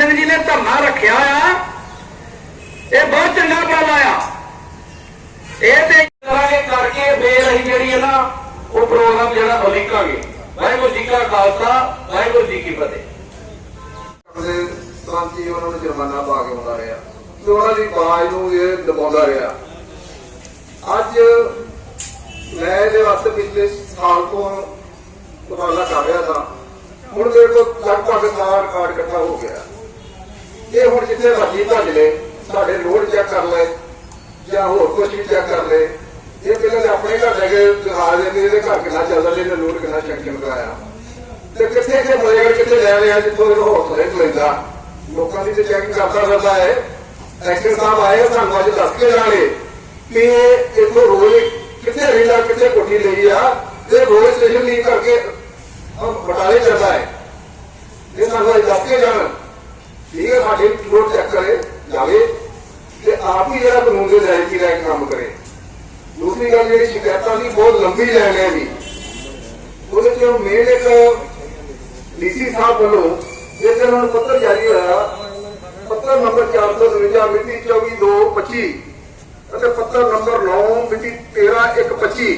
ਸਿੰਘ ਜੀ ਨੇ ਧਰਨਾ ਰੱਖਿਆ ਆ, ਇਹ ਬਹੁਤ ਚੰਗਾ ਉਪਰਾਲਾ ਆ। ਇਹ ਤੇ ਕਰਾਂਗੇ ਕਰਕੇ ਫੇਰ ਅਸੀਂ ਜਿਹੜੀ ਹੈ ਨਾ, ਉਹ ਪ੍ਰੋਗਰਾਮ ਜਿਹੜਾ ਉਲੀਕਾਂਗੇ ਵਾਹਿਗੁਰੂ ਜੀ ਕਾ ਖਾਲਸਾ, ਵਾਹਿਗੁਰੂ ਜੀ ਕੀ ਫਤਿਹ। ਦੇ ਤੁਰੰਤ ਉਹਨਾਂ ਨੂੰ ਜੁਰਮਾਨਾ ਪਾ ਕੇ ਆਉਂਦਾ ਰਿਹਾ। ਤੇ ਉਹਨਾਂ ਦੀ ਬਾਜ ਨੂੰ ਇਹ ਦਬਾਉਂਦਾ ਰਿਹਾ। ਅੱਜ ਮੈਂ ਇਹਦੇ ਵਾਸਤੇ ਪਿਛਲੇ ਸਾਲ ਤੋਂ ਉਪਰਾਲਾ ਕਰ ਰਿਹਾ ਸਾਂ। ਹੁਣ ਮੇਰੇ ਕੋਲ ਲਗਭਗ ਸਾਰ ਕਾਰਡ ਇਕੱਠਾ ਹੋ ਗਿਆ। ਇਹ ਹੁਣ ਜਿੱਥੇ ਮਰਜ਼ੀ ਭੱਜ ਲੈ, ਸਾਡੇ ਲੋਡ ਚੈੱਕ ਕਰ ਲੈ, ਜਾਂ ਹੋਰ ਕੁਝ ਵੀ ਚੈੱਕ ਕਰ ਲੈ, ਇਹ ਪਹਿਲਾਂ ਆਪਣੇ ਘਰ ਜਾ ਕੇ ਦਿਖਾ ਦੇ ਇਹਦੇ ਘਰ ਕਿੰਨਾ ਚੱਲਦਾ ਇਹਨੇ ਲੋਡ ਕਿੰਨਾ ਸੈਂਕਸ਼ਨ ਕਰਾਇਆ। ਤੇ ਕਿੱਥੇ ਕਿੱਥੇ ਬਲੇਗੜ ਕਿੱਥੇ ਲੈ ਰਿਹਾ ਜਿੱਥੋਂ ਇਹ ਹੌਸਲੇ ਤੋਂ ਲੋਕਾਂ ਦੀ ਤੇ ਚੈਕਿੰਗ ਕਰਦਾ ਰਹਿੰਦਾ ਹੈ। ਐਕਟਰ ਸਾਹਿਬ ਆਏ ਸਾਨੂੰ ਅੱਜ ਦੱਸ ਕੇ ਜਾਣੇ ਕਿ ਇਹ ਰੋਜ਼ ਕਿੱਥੇ ਰਹਿੰਦਾ ਕਿੱਥੇ ਕੋਠੀ ਲਈ ਆ, ਇਹ ਰੋਜ਼ ਸਟੇਸ਼ਨ ਲੀਵ ਕਰਕੇ ਬਟਾਲੇ ਜਾਂਦਾ ਹੈ। ਇਹ ਸਾਨੂੰ ਅੱਜ ਦੱਸ ਕੇ ਜਾਣ। ਠੀਕ ਹੈ ਸਾਡੇ ਲੋਡ ਚੈੱਕ ਕਰੇ ਜਾਵੇ ਤੇ ਆਪ ਹੀ ਜਿਹੜਾ ਕਾਨੂੰਨ ਦੇ ਦਾਇਰੇ 'ਚ ਕੰਮ ਕਰੇ। ਦੂਸਰੀ ਗੱਲ ਜਿਹੜੀ ਸ਼ਿਕਾਇਤਾਂ ਦੀ ਬਹੁਤ ਲੰਬੀ ਲਾਈਨ ਹੈ ਵੀ ਉਹਦੇ ਚ ਮੇਨ ਇੱਕ ਡੀਸੀ ਸਾਹਿਬ ਵੱਲੋਂ ਇਹ ਤੇ ਉਹਨਾਂ ਪੱਤਰ ਜਾਰੀ ਹੋਇਆ। ਪੱਤਰ ਨੰਬਰ 449 ਮਿਤੀ 24225 ਅਤੇ ਪੱਤਰ ਨੰਬਰ 9 ਮਿਤੀ 13125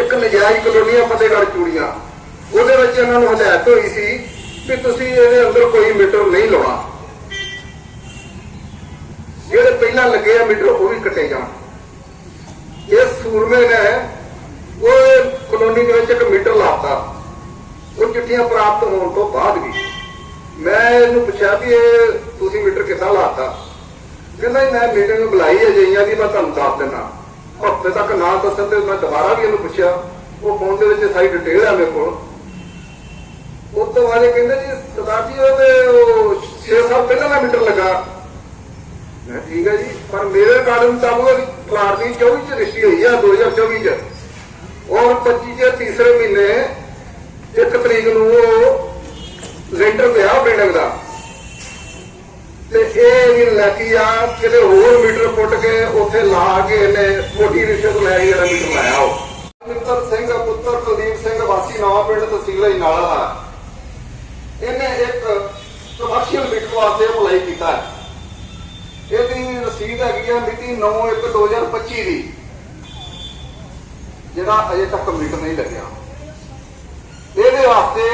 ਇੱਕ ਨਜਾਇਜ਼ ਕਲੋਨੀਆਂ ਫਤਿਹਗੜ੍ਹ ਚੂੜੀਆਂ। ਉਹਦੇ ਵਿੱਚ ਇਹਨਾਂ ਨੂੰ ਹਦਾਇਤ ਹੋਈ ਸੀ ਕਿ ਤੁਸੀਂ ਇਹਦੇ ਅੰਦਰ ਕੋਈ ਮੀਟਰ ਨਹੀਂ ਲਵਾ ਜਿਹੜੇ ਪਹਿਲਾਂ ਲੱਗੇ ਆ ਮੀਟਰ, ਉਹ ਵੀ ਕੱਟੇ ਜਾਣ। ਇਸ ਸੂਰਮੇ ਨੇ ਉਹ ਕਲੋਨੀ ਦੇ ਵਿੱਚ ਇੱਕ ਮੀਟਰ ਲਾਤਾ। ਉਹ ਚਿੱਠੀਆਂ ਪ੍ਰਾਪਤ ਹੋਣ ਤੋਂ ਬਾਅਦ ਵੀ। ਮੈਂ ਇਹਨੂੰ ਪੁੱਛਿਆ ਵੀ ਇਹ ਤੁਸੀਂ ਮੀਟਰ ਕਿੱਦਾਂ ਲਾਤਾ? ਕਹਿੰਦਾ ਮੈਂ ਮੀਟਿੰਗ ਬੁਲਾਈ ਹੈ ਜਈਆਂ ਦੀ ਮੈਂ ਤੁਹਾਨੂੰ ਦੱਸ ਦਿੰਦਾ। ਹਫ਼ਤੇ ਤੱਕ ਨਾ ਦੱਸਣ ਤੇ ਮੈਂ ਦੁਬਾਰਾ ਵੀ ਇਹਨੂੰ ਪੁੱਛਿਆ। ਉਹ ਫੋਨ ਦੇ ਵਿੱਚ ਸਾਰੀ ਡਿਟੇਲ ਆ ਮੇਰੇ ਕੋਲ। ਉਸ ਤੋਂ ਬਾਅਦ ਕਹਿੰਦੇ ਜੀ, ਸਰਦਾਰ ਜੀ ਉਹਦੇ ਉਹ 6 ਸਾਲ ਪਹਿਲਾਂ ਦਾ ਮੀਟਰ ਲੱਗਾ। ਮੈਂ ਠੀਕ ਹੈ ਜੀ, ਪਰ ਮੇਰੇ ਰਿਕਾਰਡ ਮੁਤਾਬਕ ਪਲਾਟ ਦੀ 24 ਚ ਰਜਿਸਟਰੀ ਹੋਈ ਆ 2024 ਚ। ਔਰ 25 ਦੇ ਤੀਸਰੇ ਮਹੀਨੇ ਇੱਕ ਤਰੀਕ ਨੂੰ ਉਹ ਲੈਂਟਰ ਪਿਆ ਬਿਲਡਿੰਗ ਦਾ। ਤੇ ਇਹ ਵੀ ਲੱਗੀ ਆ, ਕਿਤੇ ਹੋਰ ਮੀਟਰ ਪੁੱਟ ਕੇ ਉੱਥੇ ਲਾ ਕੇ ਇਹਨੇ ਮੋਟੀ ਰਿਸ਼ਵਤ ਲੈ ਕੇ ਇਹਦਾ ਮੀਟਰ ਲਾਇਆ ਉਹ। ਮਿੱਤਰ ਸਿੰਘ, ਪੁੱਤਰ ਕੁਲਦੀਪ ਸਿੰਘ ਵਾਸੀ, ਨਵਾਂ ਪਿੰਡ ਤਹਿਸੀਲ ਇਨਾਲਾ ਦਾ। ਕਮਰਸ਼ੀਅਲ ਮੀਟਰ ਵਾਸਤੇ ਅਪਲਾਈ ਕੀਤਾ ਹੈ। ਇਹਦੀ ਰਸੀਦ ਹੈਗੀ ਆ ਮਿਤੀ 9/1/2025 ਦੀ ਜਿਹੜਾ ਅਜੇ ਤੱਕ ਮੀਟਰ ਨਹੀਂ ਲੱਗਿਆ। ਇਹਦੇ ਵਾਸਤੇ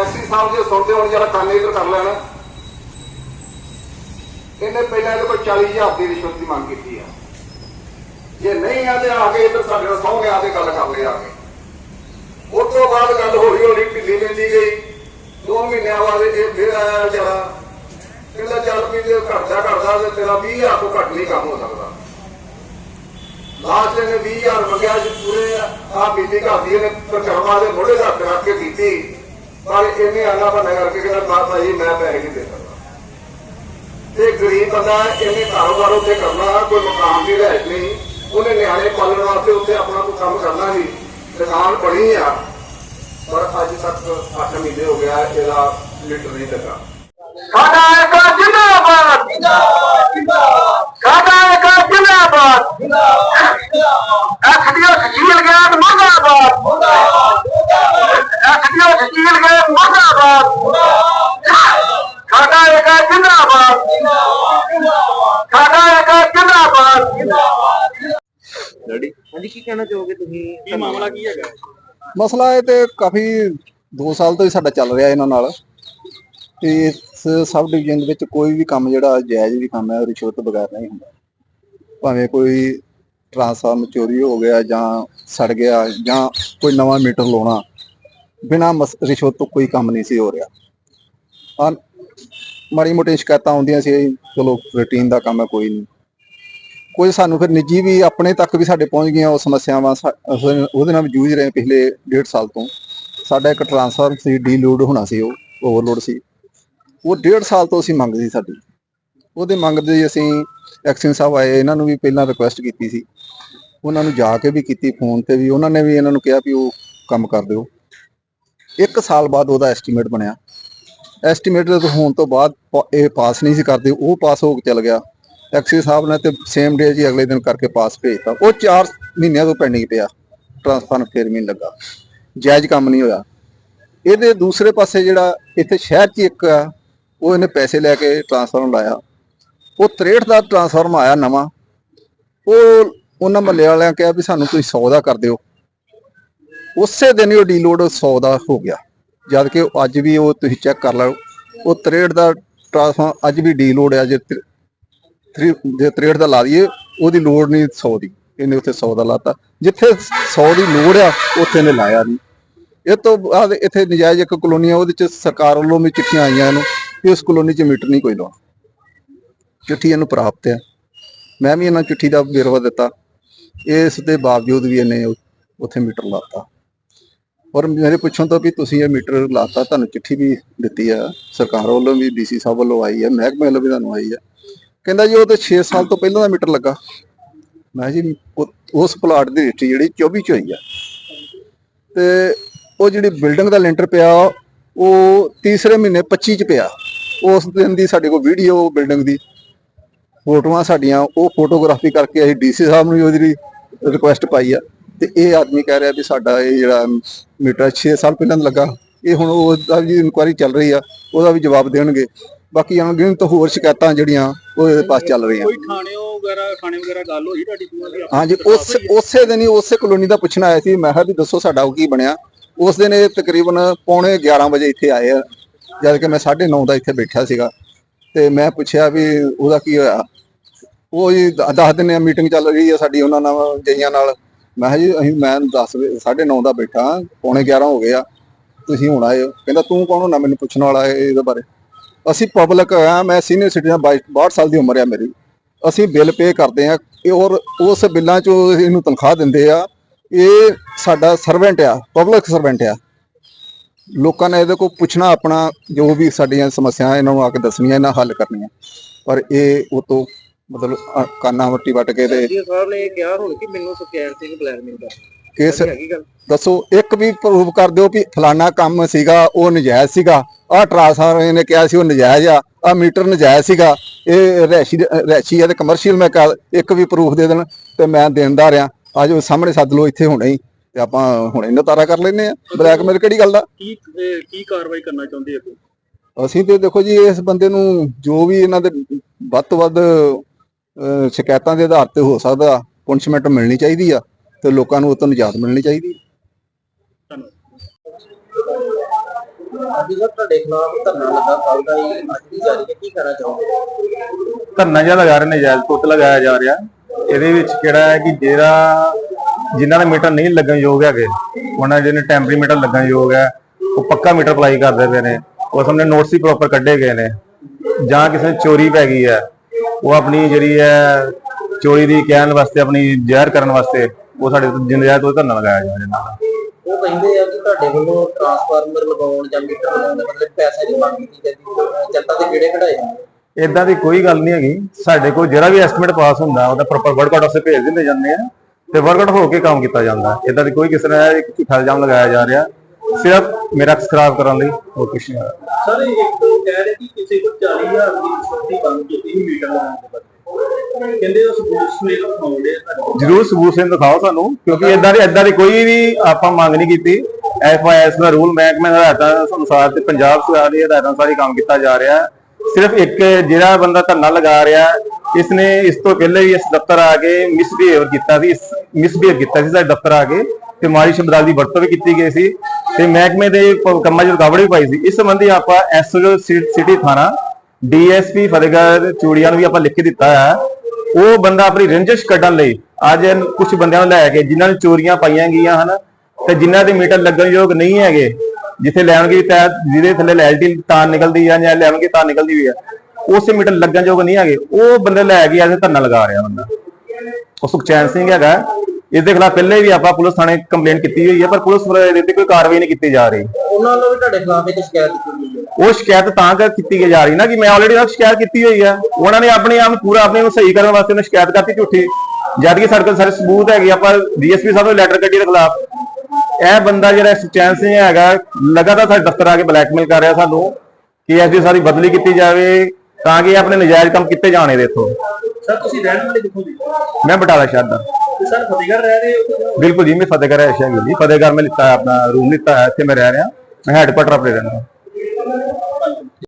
ਐਸਸੀ ਸਾਹਿਬ ਜੀ ਸੁਣਦੇ ਹੋਣ ਜਰਾ ਕੰਨ ਇਧਰ ਕਰ ਲੈਣ। ਇਹਨੇ ਪਹਿਲਾਂ ਇਹਦੇ ਕੋਲ 40000 ਦੀ ਰਿਸ਼ਵਤ ਦੀ ਮੰਗ ਕੀਤੀ ਆ। ਜੇ ਨਹੀਂ ਆ ਤੇ ਆ ਕੇ ਇੱਧਰ ਸਾਡੇ ਨਾਲ ਸਹੁੰ ਆ ਕੇ ਗੱਲ ਕਰ ਲਿਆ ਆ ਕੇ। ਉਸ ਤੋਂ ਬਾਅਦ ਗੱਲ ਹੌਲੀ ਹੌਲੀ ਢਿੱਲੀ ਮਿਲਦੀ ਗਈ। ਦੋ ਮਹੀਨਿਆਂ ਬਾਅਦ ਇਹ ਫਿਰ ਆਇਆ ਵਿਚਾਰਾ। ਕਹਿੰਦਾ, ਚੱਲ ਵੀ ਜੇ ਘਟਦਾ ਘਟਦਾ ਤੇ ਤੇਰਾ 20000 ਤੋਂ ਘੱਟ ਨਹੀਂ ਕੰਮ ਹੋ ਸਕਦਾ। ਲਾਸਟ ਨੇ 20000 ਮੰਗਿਆ ਜੀ ਪੂਰੇ ਆ। ਬਿਜਲੀ ਘਰ ਦੀ ਇਹਨੇ ਪ੍ਰਚਾਰਵਾ ਦੇ ਮੋੜੇ ਦਾ ਰੱਖ ਕੇ ਕੀਤੀ ਪਰ ਇਹਨੇ ਆਲਾ ਬੰਦਾ ਕਰਕੇ ਕਹਿੰਦਾ ਬਾਤ ਭਾਈ, ਮੈਂ ਪੈਸੇ ਨਹੀਂ ਦੇ ਸਕਦਾ। ਤੇ ਗਰੀਬ ਬੰਦਾ ਇਹਨੇ ਕਾਰੋਬਾਰ ਉੱਥੇ ਕਰਨਾ, ਕੋਈ ਮਕਾਨ ਦੀ ਰਹਿਤ ਨਹੀਂ। ਉਹਨੇ ਨਿਆਣੇ ਪਾਲਣ ਵਾਸਤੇ ਉੱਥੇ ਆਪਣਾ ਕੋਈ ਕੰਮ ਕਰਨਾ ਸੀ ਦੁਕਾਨ ਬਣੀ ਆ। ਪਰ ਅੱਜ ਤੱਕ 8 ਮਹੀਨੇ ਹੋ ਗਿਆ ਇਹਦਾ ਲੀਟਰ ਨਹੀਂ ਲੱਗਾ। ਸਾਡਾ ਇੱਕ ਜਿੰਦਾਬਾਦ। ਸਾਡਾ ਇੱਕ ਜਿੰਦਾਬਾਦ। ਐਸਡੀਓ ਸਜੀਲ ਗਿਆ ਮੁਰਦਾਬਾਦ। ਐਸਡੀਓ ਸਜੀਲ ਗਿਆ ਮੁਰਦਾਬਾਦ ਸਾਡਾ ਇੱਕ ਜਿੰਦਾਬਾਦ ਸਾਡਾ ਇੱਕ ਜਿੰਦਾਬਾਦ ਹਾਂਜੀ ਕੀ ਕਹਿਣਾ ਚਾਹੋਗੇ ਤੁਸੀਂ? ਕੀ ਮਾਮਲਾ ਕੀ ਹੈਗਾ? ਮਸਲਾ ਇਹ ਤੇ ਕਾਫੀ 2 ਸਾਲ ਤੋਂ ਹੀ ਸਾਡਾ ਚੱਲ ਰਿਹਾ ਇਹਨਾਂ ਨਾਲ। ਤੇ ਇਸ ਸਬ ਡਿਵੀਜ਼ਨ ਦੇ ਵਿੱਚ ਕੋਈ ਵੀ ਕੰਮ ਜਿਹੜਾ ਜਾਇਜ਼ ਵੀ ਕੰਮ ਹੈ ਉਹ ਰਿਸ਼ਵਤ ਬਗੈਰ ਨਹੀਂ ਹੁੰਦਾ। ਭਾਵੇਂ ਕੋਈ ਟਰਾਂਸਫਾਰਮ ਚੋਰੀ ਹੋ ਗਿਆ ਜਾਂ ਸੜ ਗਿਆ ਜਾਂ ਕੋਈ ਨਵਾਂ ਮੀਟਰ ਲਾਉਣਾ ਬਿਨਾਂ ਰਿਸ਼ਵਤ ਤੋਂ ਕੋਈ ਕੰਮ ਨਹੀਂ ਸੀ ਹੋ ਰਿਹਾ। ਹਾਂ ਮਾੜੀ ਮੋਟੀ ਸ਼ਿਕਾਇਤਾਂ ਆਉਂਦੀਆਂ ਸੀ ਚਲੋ ਰੂਟੀਨ ਦਾ ਕੰਮ ਹੈ ਕੋਈ ਨਹੀਂ। ਕੁਝ ਸਾਨੂੰ ਫਿਰ ਨਿੱਜੀ ਵੀ ਆਪਣੇ ਤੱਕ ਵੀ ਸਾਡੇ ਪਹੁੰਚ ਗਈਆਂ ਉਹ ਸਮੱਸਿਆਵਾਂ ਸਾ- ਉਹਦੇ ਉਹਦੇ ਨਾਲ ਵੀ ਜੂਝ ਰਹੇ ਪਿਛਲੇ ਡੇਢ ਸਾਲ ਤੋਂ। ਸਾਡਾ ਇੱਕ ਟਰਾਂਸਫਾਰਮ ਸੀ ਡੀਲੋਡ ਹੋਣਾ ਸੀ, ਉਹ ਓਵਰਲੋਡ ਸੀ। ਉਹ ਡੇਢ ਸਾਲ ਤੋਂ ਅਸੀਂ ਮੰਗਦੇ ਸੀ ਸਾਡੀ। ਉਹਦੇ ਮੰਗਦੇ ਹੀ ਅਸੀਂ ਐਕਸ਼ਨ ਸਾਹਿਬ ਆਏ, ਇਹਨਾਂ ਨੂੰ ਵੀ ਪਹਿਲਾਂ ਰਿਕੁਐਸਟ ਕੀਤੀ ਸੀ। ਉਹਨਾਂ ਨੂੰ ਜਾ ਕੇ ਵੀ ਕੀਤੀ ਫੋਨ ਤੇ ਵੀ, ਉਹਨਾਂ ਨੇ ਵੀ ਇਹਨਾਂ ਨੂੰ ਕਿਹਾ ਵੀ ਉਹ ਕੰਮ ਕਰ ਦਿਓ। ਇੱਕ ਸਾਲ ਬਾਅਦ ਉਹਦਾ ਐਸਟੀਮੇਟ ਬਣਿਆ। ਐਸਟੀਮੇਟ ਹੋਣ ਤੋਂ ਬਾਅਦ ਪ- ਇਹ ਪਾਸ ਨਹੀਂ ਸੀ ਕਰਦੇ, ਉਹ ਪਾਸ ਹੋ ਕੇ ਚਲ ਗਿਆ। ਐਕਸੀ ਸਾਹਿਬ ਨੇ ਤੇ ਸੇਮ ਡੇ ਜੀ ਅਗਲੇ ਦਿਨ ਕਰਕੇ ਪਾਸ ਭੇਜਤਾ। ਉਹ 4 ਮਹੀਨਿਆਂ ਤੋਂ ਪੈਂਡਿੰਗ ਪਿਆ। ਟ੍ਰਾਂਸਫਰ ਫੇਰ ਵੀ ਲੱਗਾ। ਜਾਇਜ਼ ਕੰਮ ਨਹੀਂ ਹੋਇਆ। ਇਹਦੇ ਦੂਸਰੇ ਪਾਸੇ ਜਿਹੜਾ ਇੱਥੇ ਸ਼ਹਿਰ 'ਚ ਇੱਕ ਆ, ਉਹ ਇਹਨੇ ਪੈਸੇ ਲੈ ਕੇ ਟ੍ਰਾਂਸਫਾਰਮ ਲਾਇਆ। ਉਹ 63 ਦਾ ਟ੍ਰਾਂਸਫਾਰਮ ਆਇਆ ਨਵਾਂ। ਉਹ ਉਹਨਾਂ ਮੱਲੇ ਵਾਲਿਆਂ ਕਿਹਾ ਵੀ ਸਾਨੂੰ ਤੁਸੀਂ 100 ਦਾ ਕਰ ਦਿਓ। ਉਸੇ ਦਿਨ ਹੀ ਉਹ ਡੀਲੋਡ 100 ਦਾ ਹੋ ਗਿਆ। ਜਦ ਕਿ ਅੱਜ ਵੀ ਉਹ ਤੁਸੀਂ ਚੈੱਕ ਕਰ ਲਓ। ਉਹ 63 ਦਾ ਟ੍ਰਾਂਸਫਾਰਮ ਅੱਜ ਵੀ ਡੀਲੋਡ ਆ, ਜੇ 3 ਜੇ 63 ਦਾ ਲਾ ਦਈਏ, ਉਹਦੀ ਲੋੜ ਨਹੀਂ 100 ਦੀ। ਇਹਨੇ ਉੱਥੇ 100 ਦਾ ਲਾਤਾ। ਜਿੱਥੇ 100 ਦੀ ਲੋੜ ਆ, ਉੱਥੇ ਇਹਨੇ ਲਾਇਆ ਨਹੀਂ। ਇਹ ਤੋਂ ਬਾਅਦ ਇੱਥੇ ਨਜਾਇਜ਼ ਇੱਕ ਕਲੋਨੀ ਆ, ਉਹਦੇ ਚ ਸਰਕਾਰ ਵੱਲੋਂ ਵੀ ਚਿੱਠੀਆਂ ਆਈਆਂ ਇਹਨੂੰ ਕਿ ਉਸ ਕਲੋਨੀ ਚ ਮੀਟਰ ਨਹੀਂ ਕੋਈ ਲਾਉਣਾ। ਚਿੱਠੀ ਇਹਨੂੰ ਪ੍ਰਾਪਤ ਹੈ ਮੈਂ ਵੀ ਇਹਨਾਂ ਚਿੱਠੀ ਦਾ ਵੇਰਵਾ ਦਿੱਤਾ। ਇਸ ਦੇ ਬਾਵਜੂਦ ਵੀ ਇਹਨੇ ਉੱਥੇ ਮੀਟਰ ਲਾਤਾ। ਔਰ ਮੇਰੇ ਪੁੱਛਣ ਤੋਂ ਵੀ ਤੁਸੀਂ ਇਹ ਮੀਟਰ ਲਾਤਾ, ਤੁਹਾਨੂੰ ਚਿੱਠੀ ਵੀ ਦਿੱਤੀ ਆ। ਸਰਕਾਰ ਵੱਲੋਂ ਵੀ, ਡੀਸੀ ਸਾਹਿਬ ਵੱਲੋਂ ਆਈ ਹੈ ਮਹਿਕਮੇ ਵੱਲੋਂ ਵੀ ਤੁਹਾਨੂੰ ਆਈ ਹੈ ਕਹਿੰਦਾ ਜੀ, ਉਹ ਤੇ 6 ਸਾਲ ਤੋਂ ਪਹਿਲਾਂ ਦਾ ਮੀਟਰ ਲੱਗਾ। ਮੈਂ ਕਿਹਾ ਜੀ ਉਸ ਪਲਾਟ ਦੀ ਰਜਿਸਟਰੀ ਜਿਹੜੀ 24 ਚ ਹੋਈ ਆ। ਤੇ ਉਹ ਜਿਹੜੀ ਬਿਲਡਿੰਗ ਦਾ ਲੈਂਟਰ ਪਿਆ, ਉਹ ਤੀਸਰੇ ਮਹੀਨੇ 25 ਚ ਪਿਆ। ਉਸ ਦਿਨ ਦੀ ਸਾਡੇ ਕੋਲ ਵੀਡੀਓ ਬਿਲਡਿੰਗ ਦੀ। ਫੋਟੋਆਂ ਸਾਡੀਆਂ, ਉਹ ਫੋਟੋਗ੍ਰਾਫੀ ਕਰਕੇ ਅਸੀਂ ਡੀਸੀ ਸਾਹਿਬ ਨੂੰ ਉਹਦੀ ਰਿਕੁਐਸਟ ਪਾਈ ਆ। ਤੇ ਇਹ ਆਦਮੀ ਕਹਿ ਰਿਹਾ ਵੀ ਸਾਡਾ ਇਹ ਜਿਹੜਾ ਮੀਟਰ 6 ਸਾਲ ਪਹਿਲਾਂ ਲੱਗਾ। ਇਹ ਹੁਣ ਉਹਦਾ ਵੀ ਇਨਕੁਆਇਰੀ ਚੱਲ ਰਹੀ ਆ ਉਹਦਾ ਵੀ ਜਵਾਬ ਦੇਣਗੇ। ਬਾਕੀ ਅਣਗਿਣਤ ਹੋਰ ਸ਼ਿਕਾਇਤਾਂ ਜਿਹੜੀਆਂ ਉਹ ਇਹਦੇ ਪਾਸ ਚੱਲ ਰਹੀਆਂ। ਕੋਈ ਥਾਣਿਓ ਵਗੈਰਾ ਥਾਣੇ ਵਗੈਰਾ ਗੱਲ ਹੋਈ ਤੁਹਾਡੀ ਦੀ ਹਾਂਜੀ ਉਸ ਉਸੇ ਦਿਨ ਹੀ ਉਸੇ ਕਲੋਨੀ ਦਾ ਪੁੱਛਣ ਆਇਆ ਸੀ ਮੈਂ ਕਿਹਾ ਵੀ ਦੱਸੋ ਸਾਡਾ ਉਹ ਕੀ ਬਣਿਆ। ਉਸ ਦਿਨ ਇਹ ਤਕਰੀਬਨ ਪੌਣੇ 11 ਵਜੇ ਇੱਥੇ ਆਏ ਆ ਜਦ ਕਿ ਮੈਂ 9:30 ਦਾ ਇੱਥੇ ਬੈਠਾ ਸੀਗਾ। ਤੇ ਮੈਂ ਪੁੱਛਿਆ ਵੀ ਉਹਦਾ ਕੀ ਹੋਇਆ? ਉਹ ਜੀ ਦ- ਦੱਸ ਦਿੰਦੇ ਆ ਮੀਟਿੰਗ ਚੱਲ ਰਹੀ ਆ ਸਾਡੀ ਉਹਨਾਂ ਨਾਲ ਜਈਆਂ ਨਾਲ। ਮੈਂ ਕਿਹਾ ਜੀ ਅਸੀਂ ਮੈਂ 10 9:30 ਦਾ ਬੈਠਾ ਪੌਣੇ 11 ਹੋ ਗਏ ਆ। ਤੁਸੀਂ ਹੁਣ ਆਏ ਹੋ। ਕਹਿੰਦਾ, ਤੂੰ ਕੌਣ ਹੁੰਦਾ ਮੈਨੂੰ ਪੁੱਛਣ ਵਾਲਾ ਇਹ- ਇਹਦੇ ਬਾਰੇ? ਅਸੀਂ ਪਬਲਿਕ ਆ, ਮੈਂ ਸੀਨੀਅਰ ਸਿਟੀਜ਼ਨ 62 ਸਾਲ ਦੀ ਉਮਰ ਆ ਮੇਰੀ। ਅਸੀਂ ਬਿੱਲ ਪੇ ਕਰਦੇ ਆ। ਇਹ ਔਰ ਉਸ ਬਿੱਲਾਂ ਚੋਂ ਇਹਨੂੰ ਤਨਖਾਹ ਦਿੰਦੇ ਆ। ਇਹ ਸਾਡਾ ਸਰਵੈਂਟ ਆ ਪਬਲਿਕ ਸਰਵੈਂਟ ਆ। ਲੋਕਾਂ ਨੇ ਇਹਦੇ ਕੋਲ ਪੁੱਛਣਾ ਆਪਣਾ, ਜੋ ਵੀ ਸਾਡੀਆਂ ਸਮੱਸਿਆਵਾਂ, ਇਹਨਾਂ ਨੂੰ ਆ ਕੇ ਦੱਸਣੀਆਂ, ਇਹਨਾਂ ਹੱਲ ਕਰਨੀਆਂ। ਪਰ ਇਹ ਉਹ ਤੋਂ ਮਤਲਬ ਕਾਨਾ ਮੱਟੀ ਵੱਟ ਕੇ ਤੇ ਸਾਹਿਬ ਨੇ ਇਹ ਕਿਹਾ ਹੁਣ ਕਿ ਮੈਨੂੰ ਸੁਖਚੈਨ ਸਿੰਘ ਬਲੈਕਮੇਲ ਕਰ ਗੱਲ। ਦੱਸੋ ਇੱਕ ਵੀ ਪ੍ਰੂਫ ਕਰ ਦਿਓ ਵੀ ਫਲਾਨਾ ਕੰਮ ਸੀਗਾ ਉਹ ਨਜਾਇਜ਼ ਸੀਗਾ। ਆਹ ਟਰਾਂਸਫਾਰਮਰ ਇਹਨੇ ਕਿਹਾ ਸੀ ਉਹ ਨਜਾਇਜ਼ ਆ ਆ ਮੀਟਰ ਨਜਾਇਜ਼ ਸੀਗਾ। ਇਹ ਰੈਸ਼ੀ ਰੈਸ਼ੀ ਆ ਤੇ ਕਮਰਸ਼ੀਅਲ ਮੈਂ ਇੱਕ ਵੀ ਪ੍ਰੂਫ ਦੇ ਦੇਣ ਤੇ ਮੈਂ ਦੇਣਦਾਰ ਆ ਅੱਜ ਉਹ ਸਾਹਮਣੇ ਸੱਦ ਲਓ ਇੱਥੇ ਹੁਣੇ ਹੀ। ਤੇ ਆਪਾਂ ਹੁਣੇ ਨਤਾਰਾ ਕਰ ਲੈਨੇ ਆ ਬਲੈਕਮੇਲ ਕਿਹੜੀ ਗੱਲ ਦਾ? ਕੀ ਕੀ ਕਾਰਵਾਈ ਕਰਨਾ ਚਾਹੁੰਦੇ ਹੋ ਅਸੀਂ ਤੇ ਦੇਖੋ ਜੀ ਇਸ ਬੰਦੇ ਨੂੰ ਜੋ ਵੀ ਇਹਨਾਂ ਦੇ ਵੱਧ ਤੋਂ ਵੱਧ ਸ਼ਿਕਾਇਤਾਂ ਦੇ ਆਧਾਰ ਤੇ ਹੋ ਸਕਦਾ ਪੁਨਿਸ਼ਮੈਂਟ ਮਿਲਣੀ ਚਾਹੀਦੀ ਆ। ਤੇ ਲੋਕਾਂ ਨੂੰ ਉਹ ਤੋਂ ਨਿਜਾਤ ਮਿਲਣੀ ਚਾਹੀਦੀ ਅੱਜ ਸਰ ਤੁਹਾਡੇ ਖਿਲਾਫ ਧਰਨਾ ਲੱਗਾ ਕੱਲ ਦਾ ਹੀ ਧਰਨਾ ਜਿਹਾ ਲਗਾ ਰਹੇ ਨੇ ਜਾਇਜ਼ ਪੁੱਤ ਲਗਾਇਆ ਜਾ ਰਿਹਾ। ਇਹਦੇ ਵਿੱਚ ਕਿਹੜਾ ਹੈ ਕਿ ਜਿਹੜਾ ਜਿਨ੍ਹਾਂ ਦੇ ਮੀਟਰ ਨਹੀਂ ਲੱਗਣ ਯੋਗ ਹੈਗੇ ਉਹਨਾਂ ਜਿਹਨੇ ਟੈਂਪਰੀ ਮੀਟਰ ਲੱਗਣ ਯੋਗ ਹੈ ਉਹ ਪੱਕਾ ਮੀਟਰ ਅਪਲਾਈ ਕਰਦੇ ਪਏ ਨੇ। ਉਹ ਸਾਹਮਣੇ ਨੋਟਸ ਹੀ ਪ੍ਰੋਪਰ ਕੱਢੇ ਗਏ ਨੇ। ਜਾਂ ਕਿਸੇ ਨੂੰ ਚੋਰੀ ਪੈ ਗਈ ਹੈ ਉਹ ਆਪਣੀ ਜਿਹੜੀ ਹੈ ਚੋਰੀ ਦੀ ਕਹਿਣ ਵਾਸਤੇ ਆਪਣੀ ਜ਼ਹਿਰ ਕਰਨ ਵਾਸਤੇ ਉਹ ਸਾਡੇ ਜਿੰਦਜਾਇਜ਼ ਤੋਂ ਧਰਨਾ ਲਗਾਇਆ ਜਾ ਰਿਹਾ ਉਹ ਕਹਿੰਦੇ ਆ ਕਿ ਤੁਹਾਡੇ ਵੱਲੋਂ ਟਰਾਂਸਫਾਰਮਰ ਲਗਾਉਣ ਜਾਂ ਮੀਟਰ ਲਗਾਉਣ ਦੇ ਬਦਲੇ ਪੈਸੇ ਦੀ ਮੰਗ ਕੀਤੀ ਜਾਂਦੀ ਹੈ। ਜਨਤਾ ਦੇ ਕਿਹੜੇ ਕਢਾਏ ਜਾਂਦੇ ਇਦਾਂ ਦੀ ਕੋਈ ਗੱਲ ਨਹੀਂ ਹੈਗੀ। ਸਾਡੇ ਕੋਲ ਜਿਹੜਾ ਵੀ ਐਸਟੀਮੇਟ ਪਾਸ ਹੁੰਦਾ ਉਹਦਾ ਪ੍ਰੋਪਰ ਵਰਕਆਊਟ ਉਸੇ ਭੇਜ ਦਿੰਦੇ ਜਾਂਦੇ ਆ ਤੇ ਵਰਕਆਊਟ ਹੋ ਕੇ ਕੰਮ ਕੀਤਾ ਜਾਂਦਾ। ਇਦਾਂ ਦੀ ਕੋਈ ਕਿਸੇ ਨੇ ਇੱਕ ਝੂਠਾ ਇਲਜ਼ਾਮ ਲਗਾਇਆ ਜਾ ਰਿਹਾ। ਸਿਰਫ ਮੇਰਾ ਖਰਾਬ ਕਰਨ ਲਈ ਹੋਰ ਕੁਝ ਨਹੀਂ ਸਰ ਇੱਕ ਕਹਿ ਰਹੇ ਕਿ ਕਿਸੇ ਕੋਲ 40000 ਦੀ ਰਿਸ਼ਵਤ ਦੀ ਮੰਗ ਕੀਤੀ ਸੀ ਮੀਟਰ ਲਗਾਉਣ ਦੇ ਬਦਲੇ। ਕਹਿੰਦੇ ਉਸ ਪੁਲਿਸ ਨੇ ਲਗਾਉਂਦੇ ਜਰੂਰ ਸਬੂਤ ਸਿੰਘ ਦਿਖਾਓ ਸਾਨੂੰ, ਕਿਉਂਕਿ ਇਦਾਂ ਦੀ ਇਦਾਂ ਦੀ ਕੋਈ ਵੀ ਆਪਾਂ ਮੰਗ ਨਹੀਂ ਕੀਤੀ। ਐਫਆਈਐਸ ਦਾ ਰੂਲ ਮਹਿਕਮੇ ਦਾ ਹਦਾਇਤਾਂ ਅਨੁਸਾਰ ਤੇ ਪੰਜਾਬ ਸਰਕਾਰ ਦੀ ਹਦਾਇਤਾਂ ਅਨੁਸਾਰ ਹੀ ਕੰਮ ਕੀਤਾ ਜਾ ਰਿਹਾ। ਹੈ। ਸਿਰਫ ਇੱਕ ਜਿਹੜਾ ਬੰਦਾ ਧਰਨਾ ਲਗਾ ਰਿਹਾ ਇਸ ਨੇ ਇਸ ਤੋਂ ਪਹਿਲੇ ਵੀ ਇਸ ਦਫ਼ਤਰ ਆ ਕੇ ਮਿਸਬੀਹੇਵ ਕੀਤਾ ਸੀ ਮਿਸਬੀਹੇਵ ਕੀਤਾ ਸੀ ਸਾਡੇ ਦਫ਼ਤਰ ਆ ਕੇ ਤੇ ਮਾੜੀ ਸ਼ਬਦਾਂ ਦੀ ਵਰਤੋਂ ਵੀ ਕੀਤੀ ਗਈ ਸੀ। ਤੇ ਮਹਿਕਮੇ ਦੇ ਕੰਮਾਂ 'ਚ ਰੁਕਾਵਟ ਵੀ ਪਾਈ ਸੀ। ਇਸ ਸੰਬੰਧੀ ਆਪਾਂ ਐਸਓ ਸਿਟੀ ਥਾਣਾ ਡੀਐਸਪੀ ਫਤਿਹਗੜ੍ਹ ਚੂੜੀਆਂ ਨੂੰ ਵੀ ਆਪਾਂ ਲਿਖ ਕੇ ਦਿੱਤਾ ਹੈ। ਉਹ ਬੰਦਾ ਆਪਣੀ ਰੰਜਿਸ਼ ਕੱਢਣ ਲਈ ਅੱਜ ਕੁਝ ਬੰਦਿਆਂ ਨੂੰ ਲੈ ਕੇ ਜਿਨ੍ਹਾਂ ਨੇ ਚੋਰੀਆਂ ਪਾਈਆਂ ਗਈਆਂ ਹਨ ਤੇ ਜਿਨ੍ਹਾਂ ਦੇ ਮੀਟਰ ਲੱਗਣ ਯੋਗ ਨਹੀਂ ਹੈਗੇ, ਜਿੱਥੇ ਲੈਣਗੇ ਤਾਂ ਜਿਹਦੇ ਥੱਲੇ ਲੈਲਟੀ ਤਾਰ ਨਿਕਲਦੀ ਆ ਜਾਂ ਲੈਣਗੇ ਤਾਰ ਨਿਕਲਦੀ ਵੀ ਆ, ਉਸੇ ਮੀਟਰ ਲੱਗਣ ਯੋਗ ਨਹੀਂ ਹੈਗੇ। ਉਹ ਬੰਦੇ ਲੈ ਕੇ ਅੱਜ ਧਰਨਾ ਲਗਾ ਰਿਹਾ ਬੰਦਾ। ਉਹ ਸੁਖਚੈਨ ਸਿੰਘ ਹੈਗਾ। ਇਸ ਦੇ ਖਿਲਾਫ ਪਹਿਲੇ ਵੀ ਆਪਾਂ ਪੁਲਿਸ ਥਾਣੇ ਕੰਪਲੇਂਟ ਕੀਤੀ ਹੋਈ ਹੈ, ਪਰ ਪੁਲਿਸ ਵੱਲੋਂ ਇਹਦੇ ਤੇ ਕੋਈ ਕਾਰਵਾਈ ਨਹੀਂ ਕੀਤੀ ਜਾ ਰਹੀ। ਉਹਨਾਂ ਵੱਲੋਂ ਵੀ ਤੁਹਾਡੇ ਖਿਲਾਫ ਇੱਕ ਸ਼ਿਕਾਇਤ ਕੀਤੀ ਉਹ ਸ਼ਿਕਾਇਤ ਤਾਂ ਕਰ ਕੀਤੀ ਜਾ ਰਹੀ ਨਾ ਕਿ ਮੈਂ ਆਲਰੇਡੀ ਨਾਲ ਸ਼ਿਕਾਇਤ ਕੀਤੀ ਹੋਈ ਆ। ਉਹਨਾਂ ਨੇ ਆਪਣੇ ਆਪ ਨੂੰ ਪੂਰਾ ਆਪਣੇ ਨੂੰ ਸਹੀ ਕਰਨ ਵਾਸਤੇ ਉਹਨੇ ਸ਼ਿਕਾਇਤ ਕਰਤੀ ਝੂਠੀ। ਜਦ ਕਿ ਸਾਡੇ ਕੋਲ ਸਾਰੇ ਸਬੂਤ ਹੈਗੇ ਆਪਾਂ ਡੀਐਸਪੀ ਸਾਹਿਬ ਨੂੰ ਲੈਟਰ ਕੱਢੀ ਦੇ ਖਿਲਾਫ। ਇਹ ਬੰਦਾ ਜਿਹੜਾ ਸੁਚੈਨ ਸਿੰਘ ਹੈਗਾ ਲਗਾਤਾਰ ਸਾਡੇ ਦਫ਼ਤਰ ਆ ਕੇ ਬਲੈਕਮੇਲ ਕਰ ਰਿਹਾ ਸਾਨੂੰ ਕਿ ਦੀ ਸਾਰੀ ਬਦਲੀ ਕੀਤੀ ਜਾਵੇ ਤਾਂ ਕਿ ਆਪਣੇ ਨਜਾਇਜ਼ ਕੰਮ ਕੀਤੇ ਜਾਣੇ ਦੇ ਇੱਥੋਂ। ਸਰ ਤੁਸੀਂ ਰਹਿਣ ਵਾਲੇ ਕਿੱਥੋਂ ਦੇ? ਮੈਂ ਬਟਾਲਾ ਸ਼ਹਿਰ ਦਾ। ਸਰ ਫਤਿਹਗੜ੍ਹ ਰਹਿ ਰਹੇ ਹੋ ਬਿਲਕੁਲ ਜੀ ਮੈਂ ਫਤਿਹਗੜ੍ਹ ਐਸ਼ਾ ਜੀ। ਫਤਿਹਗੜ੍ਹ ਮੈਂ ਲਿੱਤਾ ਆਪਣਾ ਰੂਮ ਲਿੱਤਾ ਹੈ ਇੱਥੇ ਮੈਂ ਰਹਿ ਰਿਹਾ। ਮੈਂ ਹੈਡਕੁਆਟਰ ਆਪਰੇਟਰ ਹਾਂ।